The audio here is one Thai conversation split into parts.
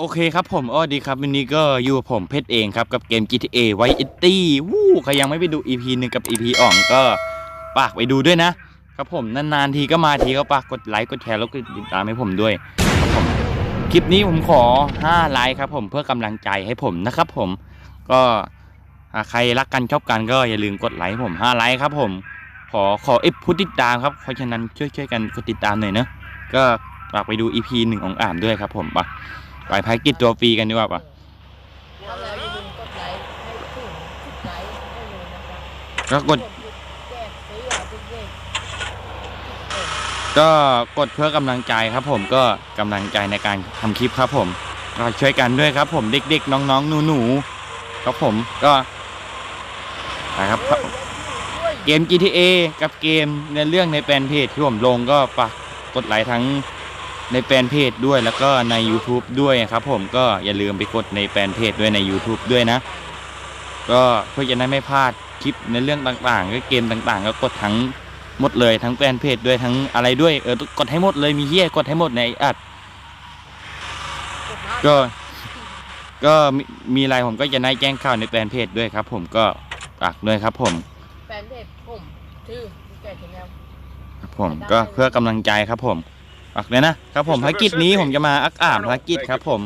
โอเคครับผมอ๋อดีครับวันนี้ก็อยู่กับผมเพชรเองครับ กับเกม GTA Vice City วู้ใครยังไม่ไปดู EP หนึ่งกับ EP อ่องก็ฝากไปดูด้วยนะ ครับผมนานๆทีก็มาทีก็ฝากกดไลค์กดแชร์แล้วก็ติดตามให้ผมด้วยครับผมคลิปนี้ผมขอ 5 ไลค์ครับผมเพื่อกำลังใจให้ผมนะครับผมก็หากใครรักกันชอบกันก็อย่าลืมกดไลค์ให้ผม 5 ไลค์ครับผมขอขอเอฟผู้ติดตามครับเพราะฉะนั้นช่วยช่วยกันกดติดตามหน่อยเนอะก็ฝากไปดู EP หนึ่งของอ่ามด้วยครับผมไป ไปภารกิจตัวฟรีกันดีกว่าปะถ้าแล้วอย่าลืมกดไลค์ให้ถึงสิบไลค์ให้เลยนะครับก็กดแจกเสื้อเด็กก็กดเพื่อกำลังใจครับผมก็กำลังใจในการทำคลิปครับผมก็ช่วยกันด้วยครับผมเด็กๆ น้องๆหนูๆครับผมก็ไปครับ ๆด้วย เกม GTA กับเกมในเรื่องในแฟนเพจที่ผมลงก็ฝากกดไลค์ทั้ง ในแฟนเพจด้วยแล้วก็ใน YouTube ด้วยครับผมก็อย่าลืมไปกดในแฟนเพจด้วยใน YouTube ด้วยนะ ก็เพื่อจะได้ไม่พลาดคลิปในเรื่องต่างๆ ก็เกมต่างๆ ก็กดทั้งหมดเลยทั้งแฟนเพจด้วยทั้งอะไรด้วยเออกดให้หมดเลยมีเฮียกดให้หมดในอัดกดนะก็ก็มีมีอะไรผมก็จะได้แจ้งข่าวในแฟนเพจด้วยครับ ผมก็ฝากด้วยครับ ผมแฟนเพจผมชื่อแกชแนลครับผมก็เพื่อกำลังใจครับผม ฝากเลยนะครับผมภารกิจนี้ผมจะมาอักอ่านภารกิจครับ ผม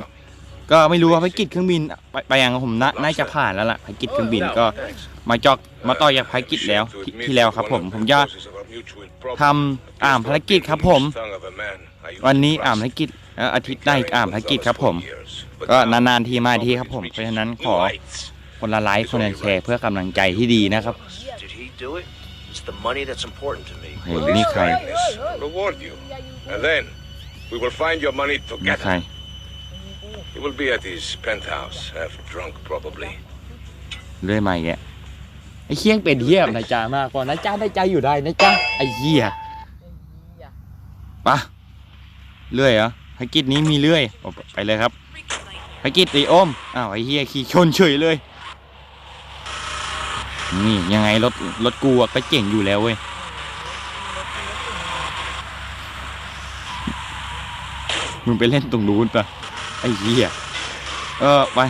ก็ไม่รู้ว่าภารกิจเครื่องบินไปไปยังผมน่าน่าจะผ่านแล้วล่ะภารกิจเครื่องบินก็มาจอกมาต่อจากภารกิจแล้วที่ที่แล้วครับ ผมผมจะทำอ่านภารกิจครับ ผม วันนี้อ่านภารกิจแล้วอาทิตย์หน้าอีกอ่านภารกิจครับ ผม ก็นานๆทีมาทีครับ ผมเพราะฉะนั้นขอคนละไลค์คนละแชร์เพื่อกำลังใจที่ดีนะครับ Did he do it? It's the money that's important to me. เฮ้ยนี่ใคร Reward you. And then we will find your money นี่ใคร together. He will be at his penthouse, half drunk probably. เรื่อยมาอีกแล้วไอ้เคียงเป็นเหี้ยนะจ๊ะมากกว่านะจ๊ะได้ใจอยู่ได้นะจ๊ะไอ้เหี้ยปะเรื่อยเหรอภารกิจนี้มีเรื่อยเอาไปเลยครับภารกิจตีโอมอ้าวไอ้เหี้ยขี่ชนเฉยเลย นี่ยังไงรถรถกูอะก็เจ๋งอยู่แล้วเว้ยมึงไปเล่นตรงนู้นปะไอ้เหี้ยเออไป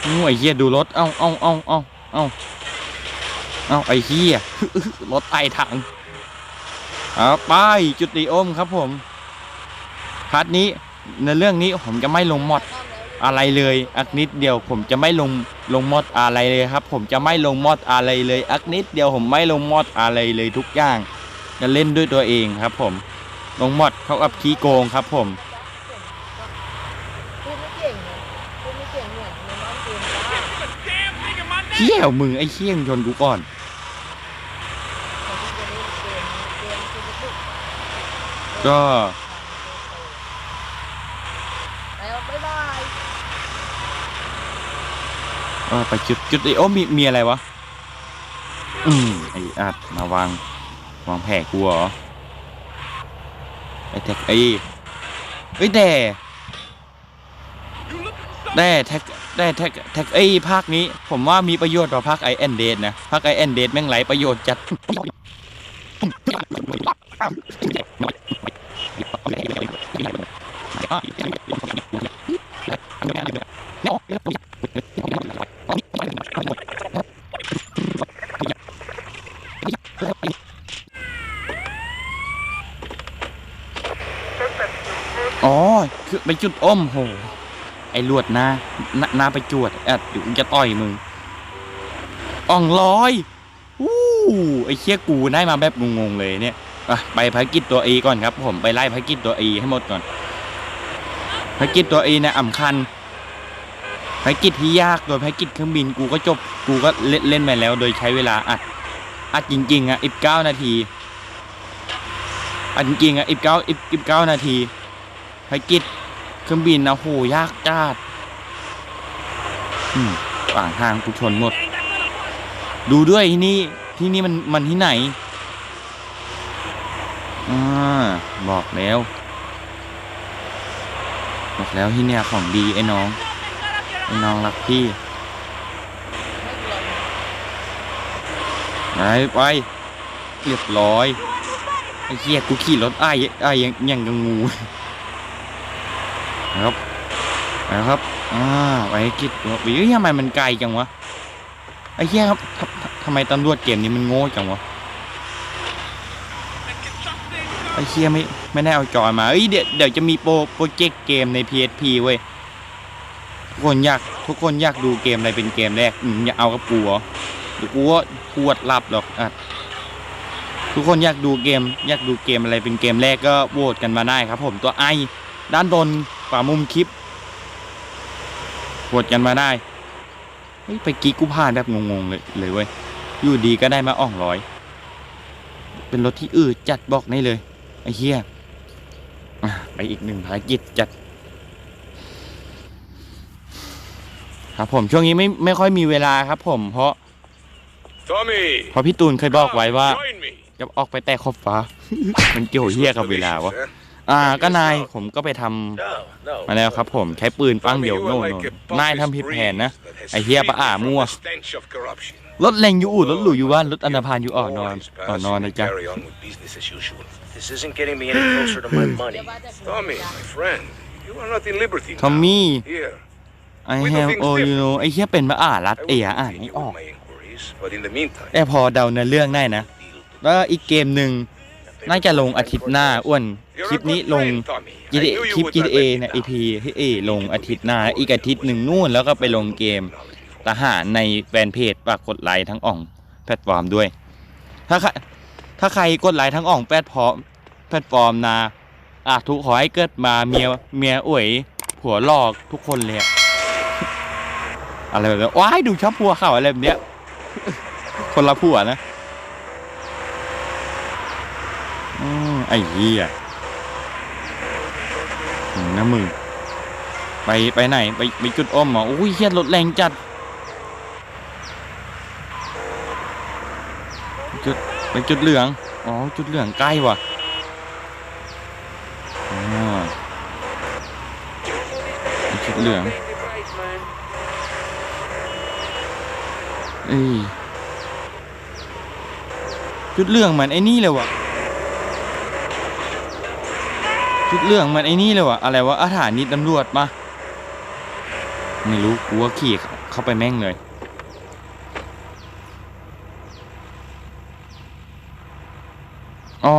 โอ้ไอ้เหี้ยดูรถเอ้าเอ้าเอ้าเอ้าเอ้าเอ้าไอ้เหี้ยรถไต่ถังเอาไปจุดตีโอมครับผมพาร์ทนี้ในเรื่องนี้ผมจะไม่ลงมอด อะไรเลยอักนิดเดียวผมจะไม่ลงลงมอดอะไรเลยครับ ผมจะไม่ลงมอดอะไรเลยอักนิดเดียวผมไม่ลงมอดอะไรเลยทุกอย่างจะเล่นด้วยตัวเองครับ ผมลงมอดเขากับขี้โกงครับผมเก่งนะพูดไม่เก่งมือนในน้องเกมว่าเขี้ยวมึงไอ้เขี้ยงชนกูก่อนก็ แล้วบ๊ายบาย เออไปจุดจุดไอโอ้มีมีอะไรวะ อืมไออัดมาวางวางแผลกูเหรอไอแท็กไอเอ้แต่แต่แท็กแต่แท็กแท็กไอภาคนี้ ผมว่ามีประโยชน์กว่าภาคไอแอนเดดนะภาคไอแอนเดดแม่งไรประโยชน์จัด อ๋อ คือไป จุดอ้อมโห ไอลวดหน้าหน้าหน้าไปจวดแอดเดี๋ยวกูจะต่อยมึงอ่องร้อยอู้ไอเชี่ยกูได้มาแบบงงๆเลยเนี่ยไปภารกิจตัว A ก่อนครับ ผมไปไล่ภารกิจตัว A ให้หมดก่อนภารกิจตัว A เนี่ยอ่ำคัญภารกิจที่ยากโดยภารกิจเครื่องบินกูก็จบกูก็เล่นเล่นมาแล้ว โดยใช้เวลาอัดอัดจริงๆอะอีกเก้านาทีอัดจริงๆอะอีกเก้าอีกเก้านาทีภารกิจ เครื่องบินนะโหยากจัดอืมต่างทางกูชนหมด ดูด้วยที่นี่ที่นี่มันมันที่ไหนอ่าบอกแล้วบอกแล้วที่เนี่ยของดีไอ้น้องไอ้น้องรักพี่ไปไปเรียบร้อยไอ้เหี้ยกูขี่รถไอ้ายอ้ยยังยังกับงู นะครับไปครับอ่าไปให้กิจวิเอ้ยทำไมมันไกลจังวะไอ้เหี้ยครับทำทำไมตำรวจเกมนี้มันโง่จังวะไอ้เหี้ยไม่ไม่ได้เอาจอยมาเอ้ยเดี๋ยวเดี๋ยวจะมีโปรโปรเจกต์เกมใน PSP เว้ยทุกคนอยากทุกคนอยากดูเกมอะไรเป็นเกมแรกอืมอยาเอากับกูเหรอเดี๋ยวกูว่าปวดหลับหรอกอะทุกคนอยากดูเกม อยากดูเกมอะไรเป็นเกมแรกก็โหวตกันมาได้ครับ ผมตัวไอด้านบน ขวามุมคลิปโหวตกันมาได้เฮ้ยไปกี้กูผ่านแบบงงๆเลยเลยเว้ยอยู่ดีก็ได้มาอ่องร้อย เป็นรถที่อืดจัดบอกได้เลยไอ้เหี้ยอะไปอีกหนึ่งภารกิจจัด ครับผมช่วงนี้ไม่ไม่ค่อยมีเวลาครับ ผมเพราะ Tommy! เพราะพี่ตูนเคยบอกไว้ว่า Join me. จะออกไปแต่ขอบฟ้า มันเกี่ยวเหี้ยกับเวลาวะ Huh? อ่าก็นายผมก็ไปทำ No, no. มาแล้วครับผมใช้ปืนปั้ง Tommy, เดียว you โน่ are น like a นาย pompous ทำผิดแผน breeze นะ that has ไอ้เหี้ยปะอ่า fleeted มั่ว from the stench of corruption. รถแรงอยู่อู่รถหรูอยู่บ้านรถอันธพาลอยู่อ่อนนอน War is อ่อน past, นอน we นะจ๊ะ Carry on with business as usual. This isn't getting me any closer to my money. เดี๋ยวว่าแต่ผม Tommy, my friend, you are not in liberty ทอม now. มี่ Here, I have all you know ไอ้เหี้ยเป็นมาอ่านรัด I เอีย will อ่านไม่ continue ออก with my inquiries, but in the meantime, แต่พอเดาเนื้อเรื่องได้นะ แล้วอีกเกมหนึ่ง น่าจะลงอาทิตย์หน้าอ้วนคลิปนี้ลง GTA คลิป GTA เนี่ย EP ที่เอลงอาทิตย์หน้า อีกอาทิตย์หนึ่งนู่นแล้วก็ไปลงเกมทหารในแฟนเพจฝากกดไลค์ทั้งอ่องแพลตฟอร์มด้วย ถ้าใครถ้าใครกดไลค์ทั้งอ่องแพลตฟอร์มแพลตฟอร์มนะอะทุกขอให้เกิดมาเมียเมียอวยผัวหลอกทุกคนเลยอะอะไรแบบนี้ว้ายดูชอบผัวเขาอะไรแบบเนี้ยคนละผัวนะอืม ไอ้เหี้ยนะมึง ไปไปไหน ไปไปจุดอ้อมเหรออุ้ยเฮียรถแรงจัด จุดไปจุดเหลือง อ๋อ จุดเหลืองใกล้ว่ะจุดเหลืองเอ้จุดเหลืองเหมือนไอ้นี่เลยว่ะ จุดเหลืองเหมือนไอ้นี่เลยว่ะอะไรวะอาถานีตำรวจมาไม่รู้กูว่าขี่เข้าไปแม่งเลย อ๋อ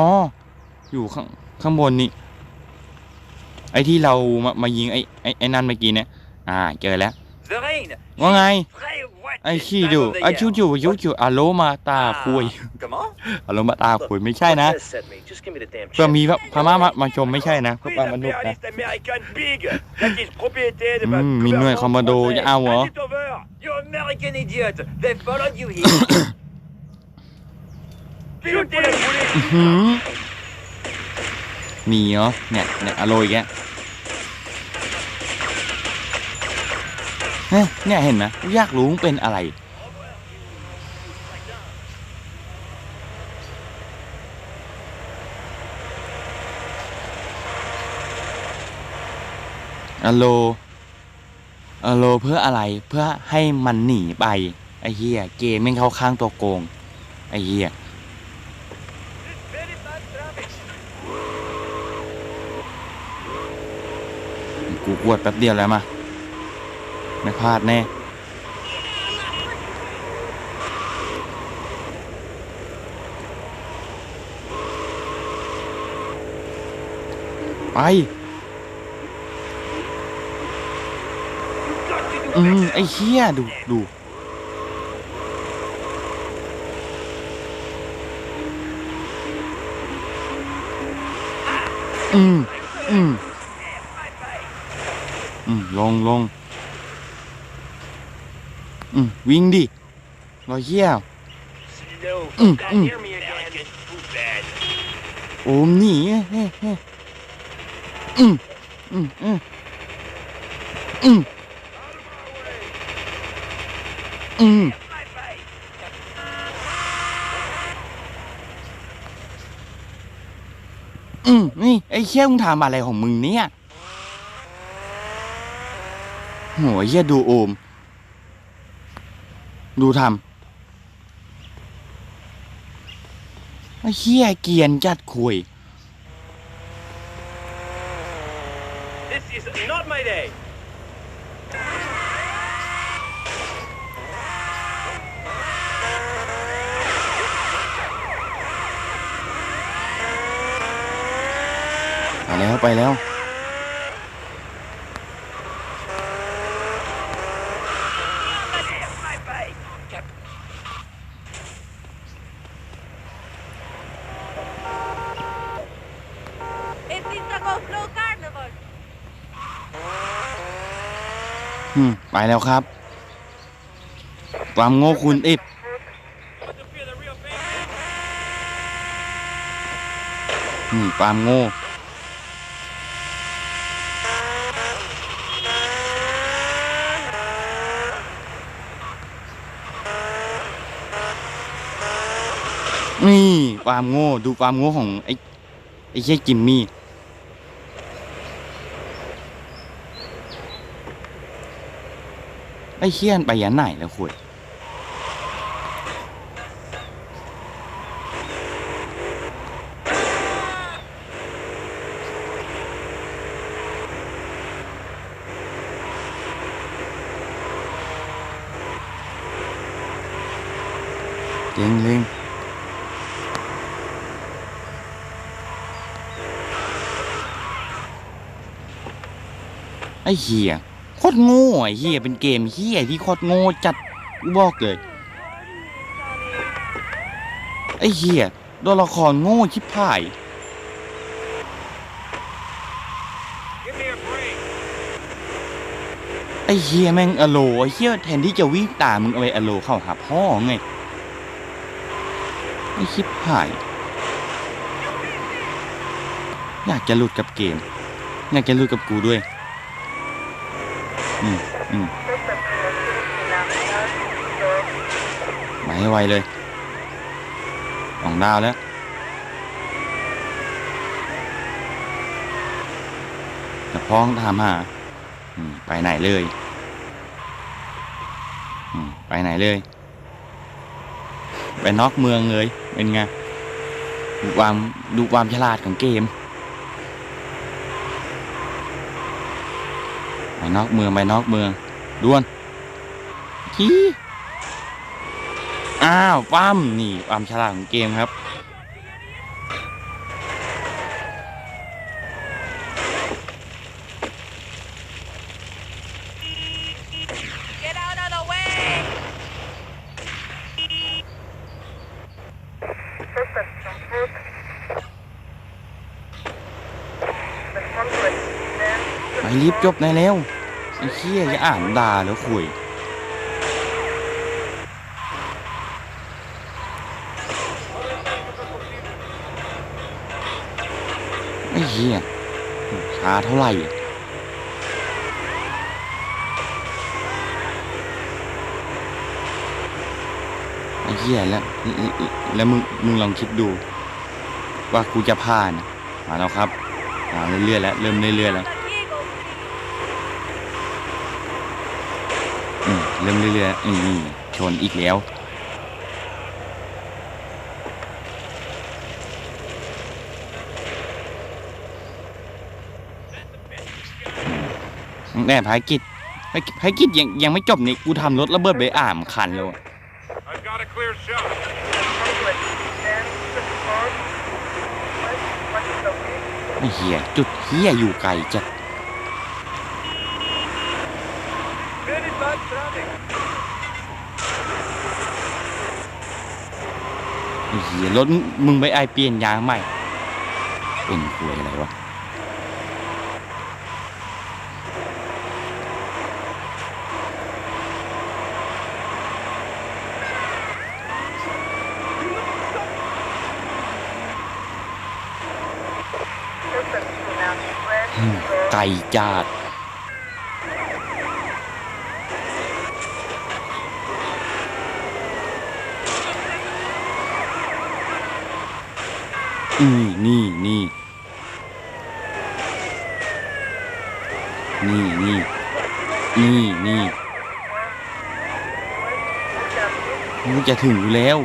อยู่ข้างข้างบนนี่ ไอ้ที่เรามามายิงไอ้ไอ้ไอ้นั่นเมื่อกี้เนี่ย อ่า เจอแล้ว The rain. ว่าไง Très wet ไอ้ this ขี้ time ดู of the ไอ้ year. ชูจูยูจูอโลมาตาคุย Ah, Comment อโลมาตาคุยไม่ใช่นะ This set me. Just give me the damn เพื่อ check. มีพม่ามามาชมไม่ใช่นะเพื่อ Oui, ปามานุษย์นะ l'impérialiste américain big, that is propriété de Hmm, votre มีหน่วย gouvernement คอมมานโด français. จะเอาเหรอ Hand it over. You American idiot. They followed you here. Pilotez la police. หืมมีเหรอเนี่ยเนี่ยอโลอีกแก เนี่ยเห็นไหมอยากรู้มันเป็นอะไร อโลอโลเพื่ออะไรเพื่อให้มันหนีไปไอ้เหี้ยเกมแม่งเข้าข้างตัวโกงไอ้เหี้ยกูกวดแป๊บเดียวแล้วมา ไม่พลาดแน่ไป อืม ไอ้เหี้ยดูดูอืม อืม อืม ลงลง อืมวิ่งดิรอยเหี้ย Slow. Mm, Can't mm. hear me again. American poubelle. โอ้มหนีเฮ้เฮ้อืมอืมอืมอืมอืม My bike. อืมนี่ไอ้เชี่ยมึงทำอะไรของมึงเนี่ยโหไอ้เชี่ยดูโอม ดูทำไอ้เชี่ยเกรียนจัดคุย This is not my Mayday! ไปแล้ว ไปแล้ว It is the GoPro Carnival อืมไปแล้วครับความโง่คุณอิบอืมความโง่นี่ความโง่ดูความโง่ของไอ้ไอ้เชี่ยจิมมี่ ไอ้ เชี่ยนไปยันไหนแล้วคุยเล็งเล็งไอ้เฮีย โคตรโง่ไอ้เฮียเป็นเกมเฮียที่โคตรโง่จัดบอกเลยไอ้เฮียตัวละครโง่ชิบหายไอ้เฮียแม่งอโลไอ้เฮียแทนที่จะวิ่งตามมึงเอาไปอโลเข้าหาพ่อไงไอ้ชิบหาย อยากจะหลุดกับเกม อยากจะหลุดกับกูด้วย อืมอืมมาให้ไวเลยสองดาวแล้วแต่พ้องถามหาไปไหนเลยไปไหนเลย ไปนอกเมืองเลย เป็นไงดูความดูความฉลาดของเกม ไป นอกเมืองไปนอกเมืองด่วนขี้อ้าวปั้มนี่ความฉลาดของเกมครับ Get out of the way ไปรีบจบได้แล้ว ไอ้เชี่ยจะอ่านด่าแล้วคุยไอ้เหี้ยช้าเท่าไหร่ไอ้เหี้ยแล้วแล้วมึงมึงลองคิดดู ว่ากูจะผ่านอะมาแล้วครับมาเรื่อยๆแล้วเริ่มเรื่อยๆแล้ว อืม เริ่มเรื่อยๆอืมชนอีกแล้วแน่ภารกิจภารกิจภารกิจยังยังไม่จบนี่กูทำรถระเบิดไปอ่ามคันแล้วอะ I've got a clear shot. ไอ้เหี้ยจุดเหี้ยอยู่ไกลจัด Good bad traffic. ไอ้ เหี้ยรถมึงไปไอายเปลี่ยนยางใหม่เป็นควยอะไรวะไก่จาด อืมนี่นี่นี่นี่นี่นี่มึงจะถึงอยู่แล้ว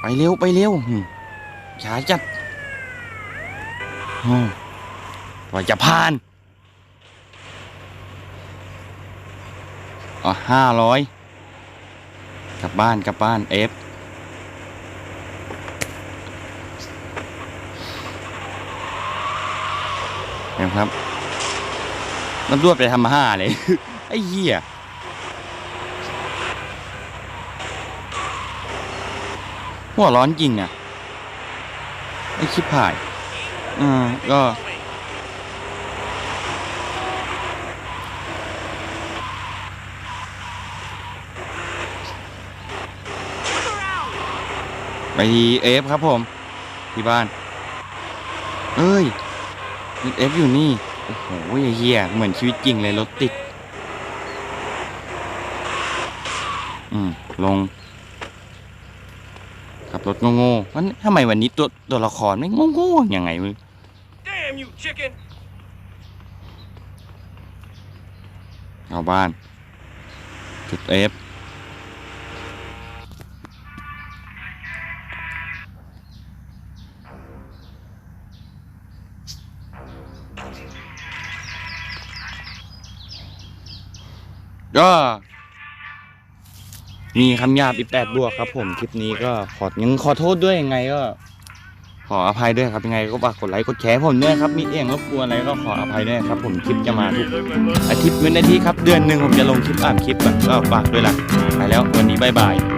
ไปเร็ว ไปเร็วช้าจัดอืมกว่าจะผ่าน อ๋อห้าร้อยกลับบ้านกลับบ้านเอฟนะครับตำรวไปทำห้าเลย ไอ้เหี้ยหัวร้อนจริงอะ ไอ้ชิบหาย อ่า ก็ ไปทีเอฟครับผม ที่บ้าน เอ้ยเอฟอยู่นี่ โอ้โหเฮียเหมือนชีวิตจริงเลยรถติด อืม ลงขับรถโง่ๆวันทำไมวันนี้ตัวตัวละครไม่โง่ๆยังไงมึง Damn you, chicken! เอาบ้านจุดเอฟ ก็มีคำหยาบอีกแปดบวกครับ ผมคลิปนี้ก็ขอยังขอโทษด้วยยังไงก็ ขออภัยด้วยครับยังไงก็ฝากกดไลค์กดแชร์ผมด้วยครับมีเอียงรบกวนอะไรก็ขออภัยด้วยครับ ผมคลิปจะมาทุกอาทิตย์เว้นอาทิตย์ครับ เดือนหนึ่งผมจะลงคลิปอ่านคลิปแบบก็ฝากด้วยล่ะไปแล้ววันนี้บายบาย